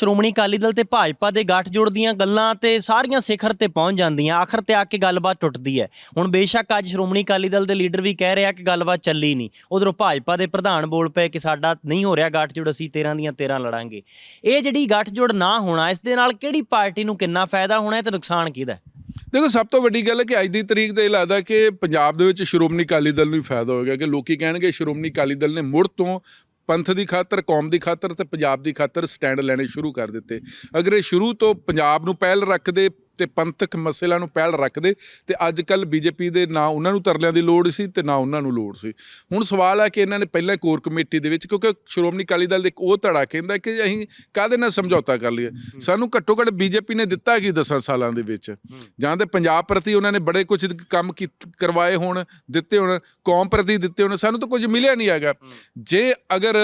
ਸ਼੍ਰੋਮਣੀ ਅਕਾਲੀ ਦਲ ਤੇ ਭਾਜਪਾ ਦੇ ਗੱਠਜੋੜ ਦੀਆਂ ਗੱਲਾਂ ਤੇ ਸਾਰੀਆਂ ਸਿਖਰ ਤੇ ਪਹੁੰਚ ਜਾਂਦੀਆਂ, ਆਖਰ ਤੇ ਆ ਕੇ ਗੱਲਬਾਤ ਟੁੱਟਦੀ ਹੈ। ਹੁਣ ਬੇਸ਼ੱਕ ਅੱਜ ਸ਼੍ਰੋਮਣੀ ਅਕਾਲੀ ਦਲ ਦੇ ਲੀਡਰ ਵੀ ਕਹਿ ਰਿਹਾ ਕਿ ਗੱਲਬਾਤ ਚੱਲੀ ਨਹੀਂ। ਉਧਰੋਂ ਭਾਜਪਾ ਦੇ ਪ੍ਰਧਾਨ ਬੋਲ ਪਏ ਕਿ ਸਾਡਾ ਨਹੀਂ ਹੋ ਰਿਹਾ ਗੱਠਜੋੜ ਅਸੀਂ 13 ਦੀਆਂ 13 ਲੜਾਂਗੇ। ਇਹ ਜਿਹੜੀ ਗੱਠਜੋੜ ਨਾ ਹੋਣਾ, ਇਸ ਦੇ ਨਾਲ ਕਿਹੜੀ ਪਾਰਟੀ ਨੂੰ ਕਿੰਨਾ ਫਾਇਦਾ ਹੋਣਾ ਹੈ ਤੇ ਨੁਕਸਾਨ ਕਿਹਦਾ ਦੇਖੋ, ਸਭ ਤੋਂ ਵੱਡੀ ਗੱਲ ਹੈ ਕਿ ਅੱਜ ਦੀ ਤਰੀਕ ਤੇ ਇਹ ਲੱਗਦਾ ਕਿ ਪੰਜਾਬ ਦੇ ਵਿੱਚ ਸ਼੍ਰੋਮਣੀ ਅਕਾਲੀ ਦਲ ਨੂੰ ਹੀ ਫਾਇਦਾ ਹੋਏਗਾ ਕਿ ਲੋਕੀ ਕਹਿਣਗੇ ਸ਼੍ਰੋਮਣੀ ਅਕਾਲੀ ਦਲ ਨੇ ਮੁੜ ਤੋਂ ਪੰਥ ਦੀ ਖਾਤਰ, ਕੌਮ ਦੀ ਖਾਤਰ ਤੇ ਪੰਜਾਬ ਦੀ ਖਾਤਰ ਸਟੈਂਡ ਲੈਣੇ ਸ਼ੁਰੂ ਕਰ ਦਿੱਤੇ। ਅਗਰ ਇਹ ਸ਼ੁਰੂ ਤੋਂ ਪੰਜਾਬ ਨੂੰ ਪਹਿਲ ਰੱਖਦੇ ਤੇ ਪੰਥਕ ਮਸਲਿਆਂ ਨੂੰ ਪਹਿਲ ਰੱਖਦੇ ਤੇ ਅੱਜ ਕੱਲ ਬੀਜੇਪੀ ਦੇ ਨਾ ਉਹਨਾਂ ਨੂੰ ਤਰਲਿਆਂ ਦੀ ਲੋੜ ਸੀ ਤੇ ਨਾ ਉਹਨਾਂ ਨੂੰ ਲੋੜ ਸੀ। ਹੁਣ ਸਵਾਲ ਹੈ ਕਿ ਇਹਨਾਂ ਨੇ ਪਹਿਲਾਂ ਕੋਰ ਕਮੇਟੀ ਦੇ ਵਿੱਚ ਕਿਉਂਕਿ ਸ਼੍ਰੋਮਣੀ ਅਕਾਲੀ ਦਲ ਦੇ ਇੱਕ ਉਹ ਧੜਾ ਕਹਿੰਦਾ ਕਿ ਅਸੀਂ ਕਾਹਦੇ ਨਾਲ ਸਮਝੌਤਾ ਕਰ ਲਈਏ? ਸਾਨੂੰ ਘੱਟੋ ਘੱਟ ਬੀਜੇਪੀ ਨੇ ਦਿੱਤਾ ਕੀ 10 ਸਾਲਾਂ ਦੇ ਵਿੱਚ? ਜਾਂ ਤੇ ਪੰਜਾਬ ਪ੍ਰਤੀ ਉਹਨਾਂ ਨੇ ਬੜੇ ਕੁਝ ਕੰਮ ਕਰਵਾਏ ਹੋਣ ਦਿੱਤੇ ਹੋਣ ਕੌਮ ਪ੍ਰਤੀ ਦਿੱਤੇ ਹੋਣ ਸਾਨੂੰ ਤਾਂ ਕੁਝ ਮਿਲਿਆ ਨਹੀਂ ਹੈਗਾ। ਜੇ ਅਗਰ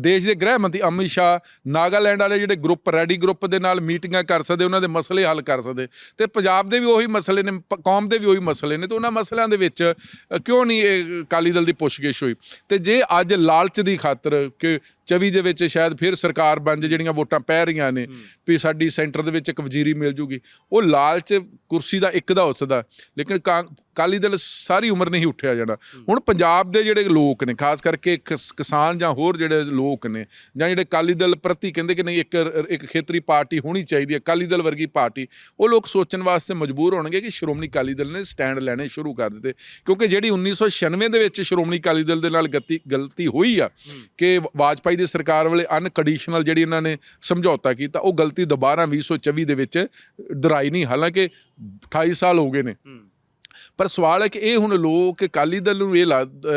ਦੇਸ਼ ਦੇ ਗ੍ਰਹਿ ਮੰਤਰੀ ਅਮਿਤ ਸ਼ਾਹ ਨਾਗਾਲੈਂਡ ਵਾਲੇ ਜਿਹੜੇ ਗਰੁੱਪ ਰੈਡੀ ਗਰੁੱਪ ਦੇ ਨਾਲ ਮੀਟਿੰਗਾਂ ਕਰ ਸਕਦੇ ਉਹਨਾਂ ਦੇ ਮਸਲੇ ਹੱਲ ਕਰ ਸਕਦੇ ਤੇ ਪੰਜਾਬ ਦੇ ਵੀ ਉਹੀ ਮਸਲੇ ਨੇ ਪ- ਕੌਮ ਦੇ ਵੀ ਉਹੀ ਮਸਲੇ ਨੇ। ਤੇ ਉਹਨਾਂ ਮਸਲਿਆਂ ਦੇ ਵਿੱਚ ਅ, ਕਿਉਂ ਨਹੀਂ ਇਹ ਅਕਾਲੀ ਦਲ ਦੀ ਪੁੱਛਗਿੱਛ ਹੋਈ? ਤੇ ਜੇ ਅੱਜ ਲਾਲਚ ਦੀ ਖਾਤਰ ਕਿ 24 ਦੇ ਵਿੱਚ ਸ਼ਾਇਦ ਫਿਰ ਸਰਕਾਰ ਬਣ ਜੇ ਜਿਹੜੀਆਂ ਵੋਟਾਂ ਪੈ ਰਹੀਆਂ ਨੇ ਵੀ ਸਾਡੀ ਸੈਂਟਰ ਦੇ ਵਿੱਚ ਇੱਕ ਵਜ਼ੀਰੀ ਮਿਲ ਜੂਗੀ ਉਹ ਲਾਲਚ ਕੁਰਸੀ ਦਾ ਇੱਕ ਦਾ ਉਸਦਾ ਲੇਕਿਨ ਕਾਂ- ਅਕਾਲੀ ਦਲ ਸਾਰੀ ਉਮਰ ਨਹੀਂ ਉੱਠਿਆ ਜਾਣਾ। ਹੁਣ ਪੰਜਾਬ ਦੇ ਜਿਹੜੇ ਲੋਕ ਨੇ, ਖਾਸ ਕਰਕੇ ਕਿਸ- ਕਿਸਾਨ ਜਾਂ ਹੋਰ ਜਿਹੜੇ ਲੋਕ ਨੇ, ਜਾਂ ਜਿਹੜੇ ਅਕਾਲੀ ਦਲ ਪ੍ਰਤੀ ਕਹਿੰਦੇ ਕਿ ਨਹੀਂ ਇੱਕ ਇੱਕ ਖੇਤਰੀ ਪਾਰਟੀ ਹੋਣੀ ਚਾਹੀਦੀ ਹੈ, ਅਕਾਲੀ ਦਲ ਵਰਗੀ ਪਾਰਟੀ, ਉਹ ਲੋਕ ਸੋਚਣ ਵਾਸਤੇ ਮਜਬੂਰ ਹੋਣਗੇ ਕਿ ਸ਼੍ਰੋਮਣੀ ਅਕਾਲੀ ਦਲ ਨੇ ਸਟੈਂਡ ਲੈਣੇ ਸ਼ੁਰੂ ਕਰ ਦਿੱਤੇ। ਕਿਉਂਕਿ ਜਿਹੜੀ 1996 ਦੇ ਵਿੱਚ ਸ਼੍ਰੋਮਣੀ ਅਕਾਲੀ ਦਲ ਦੇ ਨਾਲ ਗਲਤੀ ਗਲਤੀ ਹੋਈ ਆ ਕਿ ਵਾਜਪਾਈ ਦੀ ਸਰਕਾਰ ਵੇਲੇ ਅਨਕੰਡੀਸ਼ਨਲ ਜਿਹੜੀ ਇਹਨਾਂ ਨੇ ਸਮਝੌਤਾ ਕੀਤਾ, ਉਹ ਗਲਤੀ ਦੁਬਾਰਾ 2024 ਦੇ ਵਿੱਚ ਦੁਹਰਾਈ ਨਹੀਂ। ਹਾਲਾਂਕਿ 28 ਸਾਲ ਹੋ ਗਏ ਨੇ। ਪਰ ਸਵਾਲ ਹੈ ਕਿ ਇਹ ਹੁਣ ਲੋਕ ਅਕਾਲੀ ਦਲ ਨੂੰ ਇਹ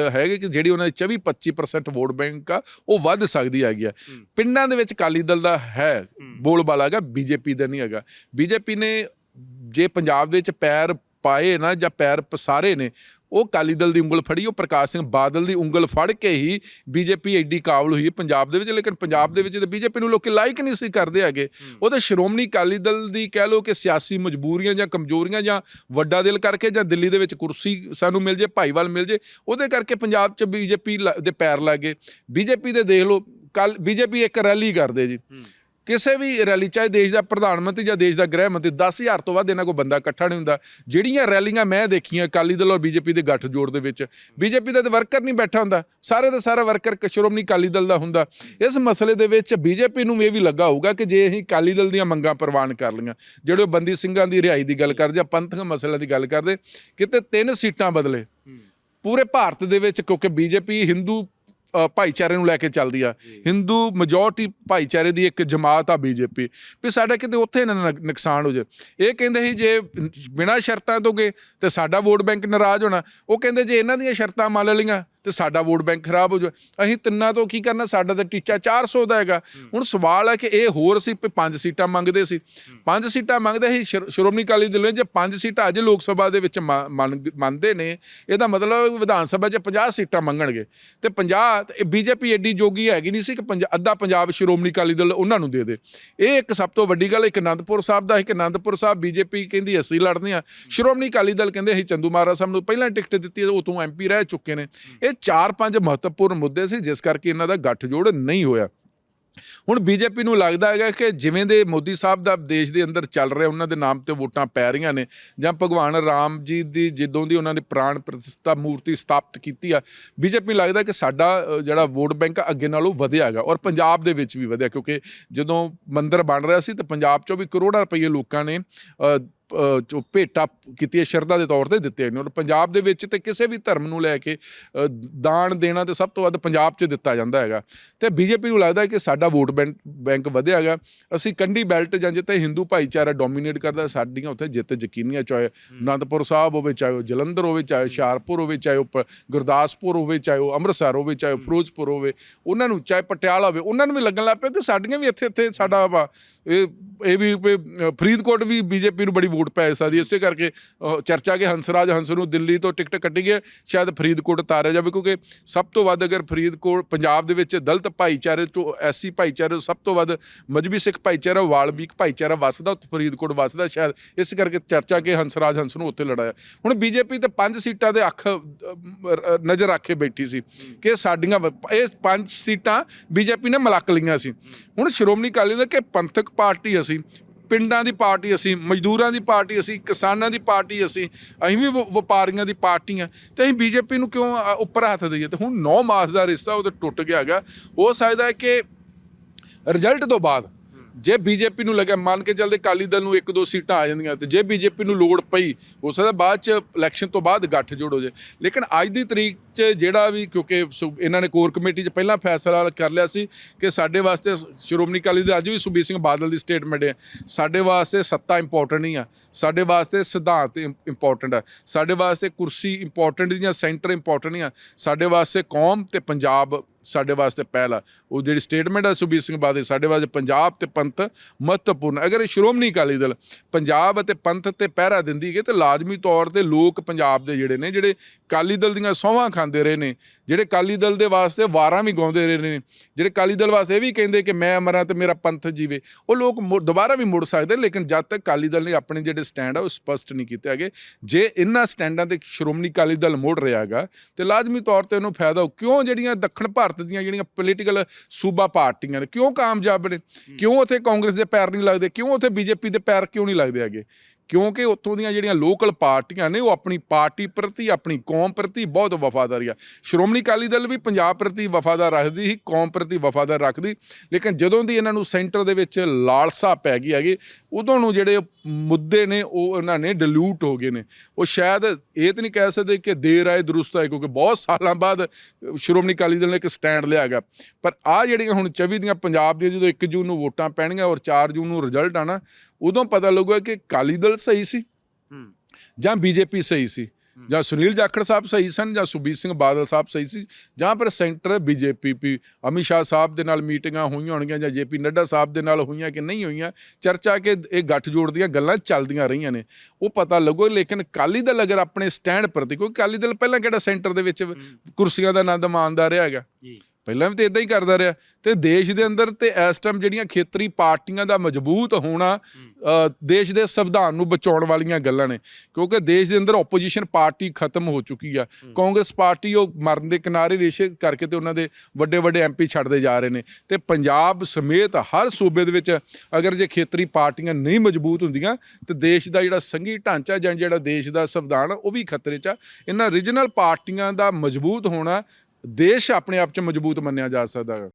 ਹੈਗੇ ਕਿ ਜਿਹੜੀ ਉਹਨਾਂ ਦੀ 24 25% ਵੋਟ ਬੈਂਕ ਆ ਉਹ ਵੱਧ ਸਕਦੀ ਹੈਗੀ ਆ। ਪਿੰਡਾਂ ਦੇ ਵਿੱਚ ਅਕਾਲੀ ਦਲ ਦਾ ਹੈ। ਬੋਲਬਾਲਾ ਹੈਗਾ ਬੀਜੇਪੀ ਦਾ ਨਹੀਂ ਹੈਗਾ। ਬੀਜੇਪੀ ਨੇ ਜੇ ਪੰਜਾਬ ਦੇ ਵਿੱਚ ਪੈਰ ਪਾਏ ਨਾ ਜਾਂ ਪੈਰ ਪਸਾਰੇ ਨੇ ਉਹ ਅਕਾਲੀ ਦਲ ਦੀ ਉਂਗਲ ਫੜੀ ਉਹ ਪ੍ਰਕਾਸ਼ ਸਿੰਘ ਬਾਦਲ ਦੀ ਉਂਗਲ ਫੜ ਕੇ ਹੀ ਬੀਜੇਪੀ ਐਡੀ ਕਾਬਲ ਹੋਈ ਪੰਜਾਬ ਦੇ ਵਿੱਚ ਲੇਕਿਨ ਪੰਜਾਬ ਦੇ ਵਿੱਚ ਤੇ ਬੀਜੇਪੀ ਨੂੰ ਲੋਕੀ ਲਾਈਕ ਨਹੀਂ ਸੀ ਕਰਦੇ ਹੈਗੇ। ਉਹ ਤਾਂ ਸ਼੍ਰੋਮਣੀ ਅਕਾਲੀ ਦਲ ਦੀ ਕਹਿ ਲਓ ਕਿ ਸਿਆਸੀ ਮਜਬੂਰੀਆਂ ਜਾਂ ਕਮਜ਼ੋਰੀਆਂ ਜਾਂ ਵੱਡਾ ਦਿਲ ਕਰਕੇ ਜਾਂ ਦਿੱਲੀ ਦੇ ਵਿੱਚ ਕੁਰਸੀ ਸਾਨੂੰ ਮਿਲ ਜੇ ਭਾਈਵਾਲ ਮਿਲ ਜੇ ਉਹਦੇ ਕਰਕੇ ਪੰਜਾਬ 'ਚ ਬੀਜੇਪੀ ਦੇ ਪੈਰ ਲੱਗੇ ਬੀਜੇਪੀ ਦੇ ਦੇਖ ਲਓ ਕੱਲ ਬੀਜੇਪੀ ਇੱਕ ਰੈਲੀ ਕਰਦੇ ਜੀ। ਕਿਸੇ ਵੀ ਰੈਲੀ ਚਾਹੇ ਦੇਸ਼ ਦਾ ਪ੍ਰਧਾਨ ਮੰਤਰੀ ਜਾਂ ਦੇਸ਼ ਦਾ ਗ੍ਰਹਿ ਮੰਤਰੀ 10000 ਤੋਂ ਵੱਧ ਇਹਨਾਂ ਕੋਲ ਬੰਦਾ ਇਕੱਠਾ ਨਹੀਂ ਹੁੰਦਾ। ਜਿਹੜੀਆਂ ਰੈਲੀਆਂ ਮੈਂ ਦੇਖੀਆਂ ਅਕਾਲੀ ਦਲ ਔਰ ਬੀਜੇਪੀ ਦੇ ਗੱਠ ਜੋੜ ਦੇ ਵਿੱਚ ਬੀਜੇਪੀ ਦਾ ਤਾਂ ਵਰਕਰ ਨਹੀਂ ਬੈਠਾ ਹੁੰਦਾ। ਸਾਰੇ ਦਾ ਸਾਰਾ ਵਰਕਰ ਸ਼੍ਰੋਮਣੀ ਅਕਾਲੀ ਦਲ ਦਾ ਹੁੰਦਾ। ਇਸ ਮਸਲੇ ਦੇ ਵਿੱਚ ਬੀਜੇਪੀ ਨੂੰ ਇਹ ਵੀ ਲੱਗਾ ਹੋਊਗਾ ਕਿ ਜੇ ਅਸੀਂ ਅਕਾਲੀ ਦਲ ਦੀਆਂ ਮੰਗਾਂ ਪ੍ਰਵਾਨ ਕਰ ਲਈਆਂ ਜਿਹੜੇ ਬੰਦੀ ਸਿੰਘਾਂ ਦੀ ਰਿਹਾਈ ਦੀ ਗੱਲ ਕਰਦੇ ਜਾਂ ਪੰਥਕ ਮਸਲਿਆਂ ਦੀ ਗੱਲ ਕਰਦੇ ਕਿਤੇ ਤਿੰਨ ਸੀਟਾਂ ਬਦਲੇ। ਪੂਰੇ ਭਾਰਤ ਦੇ ਵਿੱਚ ਕਿਉਂਕਿ ਬੀਜੇਪੀ ਹਿੰਦੂ ਭਾਈਚਾਰੇ ਨੂੰ ਲੈ ਕੇ ਚੱਲਦੀ ਆ। ਹਿੰਦੂ ਮੈਜੋਰਟੀ ਭਾਈਚਾਰੇ ਦੀ ਇੱਕ ਜਮਾਤ ਆ ਬੀਜੇਪੀ। ਵੀ ਸਾਡਾ ਕਿਤੇ ਉੱਥੇ ਨਾ ਨੁਕ- ਨੁਕਸਾਨ ਹੋ ਜਾਏ ਇਹ ਕਹਿੰਦੇ ਸੀ ਜੇ ਬਿਨਾਂ ਸ਼ਰਤਾਂ ਦੋਗੇ ਤੇ ਸਾਡਾ ਵੋਟ ਬੈਂਕ ਨਾਰਾਜ਼ ਹੋਣਾ। ਉਹ ਕਹਿੰਦੇ ਜੇ ਇਹਨਾਂ ਦੀਆਂ ਸ਼ਰਤਾਂ ਮੰਨ ਲਈਆਂ ਤੇ ਸਾਡਾ ਵੋਟ ਬੈਂਕ ਖਰਾਬ ਹੋ ਜਾਏ ਅਸੀਂ ਤਿੰਨਾਂ ਤੋਂ ਕੀ ਕਰਨਾ? ਸਾਡਾ ਤਾਂ ਟੀਚਾ 400 ਦਾ ਹੈਗਾ। ਹੁਣ ਸਵਾਲ ਹੈ ਕਿ ਇਹ ਹੋਰ ਸੀ ਪੰਜ ਸੀਟਾਂ ਮੰਗਦੇ ਸੀ। ਪੰਜ ਸੀਟਾਂ ਮੰਗਦੇ ਸੀ ਸ਼੍ਰ- ਸ਼੍ਰੋਮਣੀ ਅਕਾਲੀ ਦਲ ਨੇ ਜੇ ਪੰਜ ਸੀਟਾਂ ਅੱਜ ਲੋਕ ਸਭਾ ਦੇ ਵਿੱਚ ਮੰਨ- ਮੰਨ- ਮੰਨਦੇ ਨੇ ਇਹਦਾ ਮਤਲਬ ਵਿਧਾਨ ਸਭਾ 'ਚ 50 ਸੀਟਾਂ ਮੰਗਣਗੇ। ਤੇ 50 ਬੀਜੇਪੀ ਐਡੀ ਜੋਗੀ ਹੈਗੀ ਨਹੀਂ ਸੀ ਕਿ ਪੰਜ- ਅੱਧਾ ਪੰਜਾਬ ਸ਼੍ਰੋਮਣੀ ਅਕਾਲੀ ਦਲ ਉਹਨਾਂ ਨੂੰ ਦੇ ਦੇ। ਇਹ ਇੱਕ ਸਭ ਤੋਂ ਵੱਡੀ ਗੱਲ ਇੱਕ ਅਨੰਦਪੁਰ ਸਾਹਿਬ ਦਾ ਹੈ ਕਿ ਅਨੰਦਪੁਰ ਸਾਹਿਬ ਬੀਜੇਪੀ ਕਹਿੰਦੀ ਅਸੀਂ ਲੜਦੇ ਆ ਸ਼੍ਰੋਮਣੀ ਅਕਾਲੀ ਦਲ ਕਹਿੰਦੇ ਅਸੀਂ ਚੰਦੂ ਮਹਾਰਾਜ ਸਾਹਿਬ ਨੂੰ ਪਹਿਲਾਂ ਟਿਕਟ ਦਿੱਤੀ ਉਹ ਤੋਂ ਐਮਪੀ ਰਹਿ ਚੁੱਕੇ ਨੇ। ਇਹ ਚਾਰ ਪੰਜ ਮਹੱਤਵਪੂਰਨ ਮੁੱਦੇ ਸੀ, ਜਿਸ ਕਰਕੇ ਇਹਨਾਂ ਦਾ ਗੱਠਜੋੜ ਨਹੀਂ ਹੋਇਆ। ਹੁਣ ਬੀਜੇਪੀ ਨੂੰ ਲੱਗਦਾ ਹੈਗਾ ਕਿ ਜਿਵੇਂ ਦੇ ਮੋਦੀ ਸਾਹਿਬ ਦਾ ਦੇਸ਼ ਦੇ ਅੰਦਰ ਚੱਲ ਰਿਹਾ, ਉਹਨਾਂ ਦੇ ਨਾਮ ਤੇ ਵੋਟਾਂ ਪੈ ਰਹੀਆਂ ਨੇ, ਜਾਂ ਭਗਵਾਨ ਰਾਮ ਜੀ ਦੀ, ਜਿੱਦੋਂ ਦੀ ਉਹਨਾਂ ਨੇ ਪ੍ਰਾਣ ਪ੍ਰਤਿਸ਼ਠਾ ਮੂਰਤੀ ਸਥਾਪਿਤ ਕੀਤੀ ਆ, ਬੀਜੇਪੀ ਨੂੰ ਲੱਗਦਾ ਕਿ ਸਾਡਾ ਜਿਹੜਾ ਵੋਟ ਬੈਂਕ ਆ, ਅੱਗੇ ਨਾਲੋਂ ਵਧਿਆ ਹੈਗਾ, ਔਰ ਪੰਜਾਬ ਦੇ ਵਿੱਚ ਵੀ ਵਧਿਆ, ਕਿਉਂਕਿ ਜਦੋਂ ਮੰਦਰ ਬਣ ਰਿਹਾ ਸੀ, ਤਾਂ ਪੰਜਾਬ 'ਚੋਂ ਵੀ ਕਰੋੜਾਂ ਰੁਪਏ ਲੋਕਾਂ ਨੇ ਜੋ ਭੇਟਾ ਕੀਤੀ ਹੈ ਸ਼ਰਧਾ ਦੇ ਤੌਰ ਤੇ ਦਿੱਤੇ ਨੇ। ਔਰ ਪੰਜਾਬ ਦੇ ਵਿੱਚ ਤੇ ਕਿਸੇ ਵੀ ਧਰਮ ਨੂੰ ਲੈ ਕੇ ਦਾਨ ਦੇਣਾ ਤੇ ਸਭ ਤੋਂ ਵੱਧ ਪੰਜਾਬ 'ਚ ਦਿੱਤਾ ਜਾਂਦਾ ਹੈਗਾ। ਤੇ ਬੀਜੇਪੀ ਨੂੰ ਲੱਗਦਾ ਹੈ ਕਿ ਸਾਡਾ ਵੋਟ ਬੈਂਕ ਵਧਿਆ ਹੈਗਾ। ਅਸੀਂ ਕੰਢੀ ਬੈਲਟ ਜਾਂ ਜਿੱਥੇ ਹਿੰਦੂ ਭਾਈਚਾਰਾ ਡੋਮੀਨੇਟ ਕਰਦਾ ਸਾਡੀਆਂ ਉੱਥੇ ਜਿੱਤ ਯਕੀਨੀਆਂ ਚਾਹੇ ਅਨੰਦਪੁਰ ਸਾਹਿਬ ਹੋਵੇ ਚਾਹੇ ਜਲੰਧਰ ਹੋਵੇ ਚਾਹੇ ਹੁਸ਼ਿਆਰਪੁਰ ਹੋਵੇ ਚਾਹੇ ਉਹ ਗੁਰਦਾਸਪੁਰ ਹੋਵੇ ਚਾਹੇ ਉਹ ਅੰਮ੍ਰਿਤਸਰ ਹੋਵੇ ਚਾਹੇ ਫਿਰੋਜ਼ਪੁਰ ਹੋਵੇ ਉਹਨਾਂ ਨੂੰ ਚਾਹੇ ਪਟਿਆਲਾ ਹੋਵੇ ਉਹਨਾਂ ਨੂੰ ਵੀ ਲੱਗਣ ਲੱਗ ਪਿਆ ਕਿ ਸਾਡੀਆਂ ਵੀ ਇੱਥੇ ਇੱਥੇ ਸਾਡਾ ਇਹ ਇਹ ਵੀ ਫਰੀਦਕੋਟ ਵੀ ਬੀਜੇਪੀ ਨੂੰ ਬੜੀ ਵੋਟ ਪੈ ਸਕਦੀ ਇਸੇ ਕਰਕੇ ਚਰਚਾ ਕਿ ਹੰਸਰਾਜ ਹੰਸ ਨੂੰ ਦਿੱਲੀ ਤੋਂ ਟਿਕਟ ਕੱਟੀ ਗਈ ਸ਼ਾਇਦ ਫਰੀਦਕੋਟ ਉਤਾਰਿਆ ਜਾਵੇ, ਕਿਉਂਕਿ ਸਭ ਤੋਂ ਵੱਧ ਅਗਰ ਫਰੀਦਕੋਟ, ਪੰਜਾਬ ਦੇ ਵਿੱਚ ਦਲਿਤ ਭਾਈਚਾਰੇ ਤੋਂ, ਐਸੀ ਭਾਈਚਾਰੇ ਸਭ ਤੋਂ ਵੱਧ ਮਜਬੀ ਸਿੱਖ ਭਾਈਚਾਰਾ, ਵਾਲਮੀਕ ਭਾਈਚਾਰਾ ਵੱਸਦਾ, ਉੱਥੇ ਫਰੀਦਕੋਟ ਵੱਸਦਾ ਸ਼ਾਇਦ। ਇਸ ਕਰਕੇ ਚਰਚਾ ਕਿ ਹੰਸਰਾਜ ਹੰਸ ਨੂੰ ਉੱਥੇ ਲੜਾਇਆ। ਹੁਣ ਬੀਜੇਪੀ ਤੇ ਪੰਜ ਸੀਟਾਂ ਦੇ ਅੱਖ ਨਜ਼ਰ ਆਖੇ ਬੈਠੀ ਸੀ ਕਿ ਸਾਡੀਆਂ ਵ- ਇਹ ਪੰਜ ਸੀਟਾਂ ਬੀਜੇਪੀ ਨੇ ਮਲਕ ਲਈਆਂ ਸੀ। ਹੁਣ ਸ਼੍ਰੋਮਣੀ ਅਕਾਲੀ ਦਲ ਕਿ ਪੰਥਕ ਪਾਰਟੀ ਅਸੀਂ ਪਿੰਡਾਂ ਦੀ ਪਾਰਟੀ ਅਸੀਂ, ਮਜ਼ਦੂਰਾਂ ਦੀ ਪਾਰਟੀ ਅਸੀਂ, ਕਿਸਾਨਾਂ ਦੀ ਪਾਰਟੀ ਅਸੀਂ ਅਸੀਂ ਵੀ ਵ- ਵਪਾਰੀਆਂ ਦੀ ਪਾਰਟੀ ਆ ਤੇ ਅਸੀਂ ਬੀਜੇਪੀ ਨੂੰ ਕਿਉਂ ਉੱਪਰ ਹੱਥ ਦਈਏ? ਤੇ ਹੁਣ 9 ਮਾਸ ਦਾ ਰਿਸ਼ਤਾ ਉਹ ਤੇ ਟੁੱਟ ਗਿਆ ਹੈਗਾ। ਹੋ ਸਕਦਾ ਹੈ ਕਿ ਰਿਜ਼ਲਟ ਤੋਂ ਬਾਅਦ ਜੇ ਬੀਜੇਪੀ ਨੂੰ ਲੱਗਿਆ, ਮੰਨ ਕੇ ਚੱਲਦੇ ਕਾਲੀ ਦਲ ਨੂੰ ਇੱਕ ਦੋ ਸੀਟਾਂ ਆ ਜਾਂਦੀਆਂ ਤੇ ਜੇ ਬੀਜੇਪੀ ਨੂੰ ਲੋੜ ਪਈ, ਹੋ ਸਕਦਾ ਬਾਅਦ ਚ ਇਲੈਕਸ਼ਨ ਤੋਂ ਬਾਅਦ ਗੱਠ ਜੋੜ ਹੋ ਜਾਏ। ਲੇਕਿਨ ਅੱਜ ਦੀ ਤਰੀਕ 'ਚ ਜਿਹੜਾ ਵੀ, ਕਿਉਂਕਿ ਸੁ- ਇਹਨਾਂ ਨੇ ਕੋਰ ਕਮੇਟੀ 'ਚ ਪਹਿਲਾਂ ਫੈਸਲਾ ਕਰ ਲਿਆ ਸੀ ਕਿ ਸਾਡੇ ਵਾਸਤੇ ਸ਼੍ਰੋਮਣੀ ਅਕਾਲੀ ਦਲ ਅੱਜ ਵੀ ਸੁਬੀਰ ਸਿੰਘ ਬਾਦਲ ਦੀ ਸਟੇਟਮੈਂਟ ਹੈ। ਸਾਡੇ ਵਾਸਤੇ ਸੱਤਾ ਇੰਪੋਰਟੈਂਟ ਨਹੀਂ ਆ। ਸਾਡੇ ਵਾਸਤੇ ਸਿਧਾਂਤ ਇੰਪੋਰਟੈਂਟ ਆ। ਸਾਡੇ ਵਾਸਤੇ ਕੁਰਸੀ ਇੰਪੋਰਟੈਂਟ ਜਾਂ ਸੈਂਟਰ ਇੰਪੋਰਟੈਂਟ ਨਹੀਂ ਆ। ਸਾਡੇ ਵਾਸਤੇ ਕੌਮ ਤੇ ਪੰਜਾਬ ਸਾਡੇ ਵਾਸਤੇ ਪਹਿਲਾ ਉਹ ਜਿਹੜੀ ਸਟੇਟਮੈਂਟ ਹੈ ਸੁਬੀਰ ਸਿੰਘ ਬਾਦਲ ਸਾਡੇ ਵਾਸਤੇ ਪੰਜਾਬ ਤੇ ਪੰਥ ਮਹੱਤਵਪੂਰਨ। ਅਗਰ ਇਹ ਸ਼੍ਰੋਮਣੀ ਅਕਾਲੀ ਦਲ ਪੰਜਾਬ ਅਤੇ ਪੰਥ ਤੇ ਪਹਿਰਾ ਦਿੰਦੀ ਹੈ ਤੇ ਲਾਜ਼ਮੀ ਤੌਰ ਤੇ ਲੋਕ ਪੰਜਾਬ ਦੇ ਜਿਹੜੇ ਨੇ ਜਿਹੜੇ ਅਕਾਲੀ ਦਲ ਦੀਆਂ ਸੌਹਾਂ ਖਾਂਦੇ ਰਹੇ ਨੇ ਜਿਹੜੇ ਅਕਾਲੀ ਦਲ ਦੇ ਵਾਸਤੇ ਵਾਰਾਂ ਵੀ ਗਾਉਂਦੇ ਰਹੇ ਨੇ ਜਿਹੜੇ ਅਕਾਲੀ ਦਲ ਵਾਸਤੇ ਇਹ ਵੀ ਕਹਿੰਦੇ ਕਿ ਮੈਂ ਮਰਾਂ ਤੇ ਮੇਰਾ ਪੰਥ ਜੀਵੇ ਉਹ ਲੋਕ ਮੁੜ- ਦੁਬਾਰਾ ਵੀ ਮੁੜ ਸਕਦੇ ਨੇ, ਲੇਕਿਨ ਜਦ ਤੱਕ ਅਕਾਲੀ ਦਲ ਨੇ ਆਪਣੇ ਜਿਹੜੇ ਸਟੈਂਡ ਆ ਉਹ ਸਪਸ਼ਟ ਨਹੀਂ ਕੀਤੇ ਹੈਗੇ। ਜੇ ਇਹਨਾਂ ਸਟੈਂਡਾਂ ਤੇ ਸ਼੍ਰੋਮਣੀ ਅਕਾਲੀ ਦਲ ਮੁੜ ਰਿਹਾ ਹੈਗਾ ਤੇ ਲਾਜ਼ਮੀ ਤੌਰ ਤੇ ਇਹਨੂੰ ਫਾਇਦਾ ਹੋ ਕਿਉਂ ਜਿਹੜੀਆਂ ਦੱਖਣ ਭਾਰਤ ਦੀਆਂ ਜਿਹੜੀਆਂ ਪੋਲੀਟੀਕਲ ਸੂਬਾ ਪਾਰਟੀਆਂ ਨੇ। ਕਿਉਂ ਕਾਮਯਾਬ ਨੇ? ਕਿਉਂ ਉੱਥੇ ਕਾਂਗਰਸ ਦੇ ਪੈਰ ਨਹੀਂ ਲੱਗਦੇ? ਕਿਉਂ ਉੱਥੇ ਬੀਜੇਪੀ ਦੇ ਪੈਰ ਕਿਉਂ ਨਹੀਂ ਲੱਗਦੇ ਹੈਗੇ? ਕਿਉਂਕਿ ਉੱਥੋਂ ਦੀਆਂ ਜਿਹੜੀਆਂ ਲੋਕਲ ਪਾਰਟੀਆਂ ਨੇ, ਉਹ ਆਪਣੀ ਪਾਰਟੀ ਪ੍ਰਤੀ, ਆਪਣੀ ਕੌਮ ਪ੍ਰਤੀ ਬਹੁਤ ਵਫਾਦਾਰੀ ਆ। ਸ਼੍ਰੋਮਣੀ ਅਕਾਲੀ ਦਲ ਵੀ ਪੰਜਾਬ ਪ੍ਰਤੀ ਵਫਾਦਾਰ ਰੱਖਦੀ ਸੀ, ਕੌਮ ਪ੍ਰਤੀ ਵਫਾਦਾਰ ਰੱਖਦੀ। ਲੇਕਿਨ ਜਦੋਂ ਦੀ ਇਹਨਾਂ ਨੂੰ ਸੈਂਟਰ ਦੇ ਵਿੱਚ ਲਾਲਸਾ ਪੈ ਗਈ ਹੈਗੀ, ਉਦੋਂ ਨੂੰ ਜਿਹੜੇ ਮੁੱਦੇ ਨੇ, ਉਹ ਉਹਨਾਂ ਨੇ ਡਿਲੂਟ ਹੋ ਗਏ ਨੇ। ਉਹ ਸ਼ਾਇਦ ਇਹ ਤਾਂ ਨਹੀਂ ਕਹਿ ਸਕਦੇ ਕਿ ਦੇਰ ਆਏ, ਦਰੁਸਤ ਆਏ, ਕਿਉਂਕਿ ਬਹੁਤ ਸਾਲਾਂ ਬਾਅਦ ਸ਼੍ਰੋਮਣੀ ਅਕਾਲੀ ਦਲ ਨੇ ਇੱਕ ਸਟੈਂਡ ਲਿਆ ਹੈਗਾ। ਪਰ ਆ ਜਿਹੜੀਆਂ ਹੁਣ 24 ਦੀਆਂ ਪੰਜਾਬ ਦੀਆਂ ਜਦੋਂ 1 ਜੂਨ ਨੂੰ ਵੋਟਾਂ ਪੈਣਗੀਆਂ ਔਰ 4 ਜੂਨ ਨੂੰ ਰਿਜ਼ਲਟ ਆਣਾ, ਉਦੋਂ ਪਤਾ ਲੱਗੂਗਾ ਕਿ ਅਕਾਲੀ ਦਲ ਸਹੀ ਸੀ। ਜਾਂ ਬੀਜੇਪੀ ਸਹੀ ਸੀ। ਜਾਂ ਸੁਨੀਲ ਜਾਖੜ ਸਾਹਿਬ ਸਹੀ ਸਨ ਜਾਂ ਸੁਬੀਰ ਸਿੰਘ ਬਾਦਲ ਸਾਹਿਬ ਸਹੀ ਸੀ। ਜਾਂ ਫਿਰ centre BJP P Amit Shah ਸਾਹਿਬ ਦੇ ਨਾਲ ਮੀਟਿੰਗਾਂ ਹੋਈਆਂ ਹੋਣਗੀਆਂ ਜਾਂ ਜੇਪੀ ਨੱਡਾ ਸਾਹਿਬ ਦੇ ਨਾਲ ਹੋਈਆਂ ਕਿ ਨਹੀਂ ਹੋਈਆਂ ਚਰਚਾ ਕਿ ਇਹ ਗੱਠ ਜੋੜ ਦੀਆਂ ਗੱਲਾਂ ਚੱਲਦੀਆਂ ਰਹੀਆਂ ਨੇ। ਉਹ ਪਤਾ ਲੱਗੋ ਲੇਕਿਨ ਅਕਾਲੀ ਦਲ ਅਗਰ ਆਪਣੇ ਸਟੈਂਡ ਪ੍ਰਤੀ ਕੋਈ ਅਕਾਲੀ ਦਲ ਪਹਿਲਾਂ ਕਿਹੜਾ ਸੈਂਟਰ ਦੇ ਵਿੱਚ ਕੁਰਸੀਆਂ ਦਾ ਆਨੰਦ ਮਾਣਦਾ ਰਿਹਾ ਹੈਗਾ। ਜੀ। ਪਹਿਲਾਂ ਵੀ ਤੇ ਇਦਾਂ ਹੀ ਕਰਦਾ ਰਿਹਾ। ਤੇ ਦੇਸ਼ ਦੇ ਅੰਦਰ ਤੇ ਇਸ ਟਾਈਮ ਜਿਹੜੀਆਂ ਖੇਤਰੀ ਪਾਰਟੀਆਂ ਦਾ ਮਜ਼ਬੂਤ ਹੋਣਾ ਦੇਸ਼ ਦੇ ਸੰਵਿਧਾਨ ਨੂੰ ਬਚਾਉਣ ਵਾਲੀਆਂ ਗੱਲਾਂ ਨੇ। ਕਿਉਂਕਿ ਦੇਸ਼ ਦੇ ਅੰਦਰ ਆਪੋਜੀਸ਼ਨ ਪਾਰਟੀ ਖਤਮ ਹੋ ਚੁੱਕੀ ਆ। ਕਾਂਗਰਸ ਪਾਰਟੀ ਉਹ ਮਰਨ ਦੇ ਕਿਨਾਰੇ ਰੇਸ਼ੇ ਕਰਕੇ ਤੇ ਉਹਨਾਂ ਦੇ ਵੱਡੇ ਵੱਡੇ ਐਮਪੀ ਛੱਡਦੇ ਜਾ ਰਹੇ ਨੇ। ਤੇ ਪੰਜਾਬ ਸਮੇਤ ਹਰ ਸੂਬੇ ਦੇ ਵਿੱਚ ਅਗਰ ਜੇ ਖੇਤਰੀ ਪਾਰਟੀਆਂ ਨਹੀਂ ਮਜ਼ਬੂਤ ਹੁੰਦੀਆਂ ਤੇ ਦੇਸ਼ ਦਾ ਜਿਹੜਾ ਸੰਘੀ ਢਾਂਚਾ ਜਾਂ ਜਿਹੜਾ ਦੇਸ਼ ਦਾ ਸੰਵਿਧਾਨ ਉਹ ਵੀ ਖਤਰੇ 'ਚ ਆ। ਇਹਨਾਂ ਰੀਜਨਲ ਪਾਰਟੀਆਂ ਦਾ ਮਜ਼ਬੂਤ ਹੋਣਾ ਦੇਸ਼ ਆਪਣੇ ਆਪ 'ਚ ਮਜ਼ਬੂਤ ਮੰਨਿਆ ਜਾ ਸਕਦਾ ਹੈ।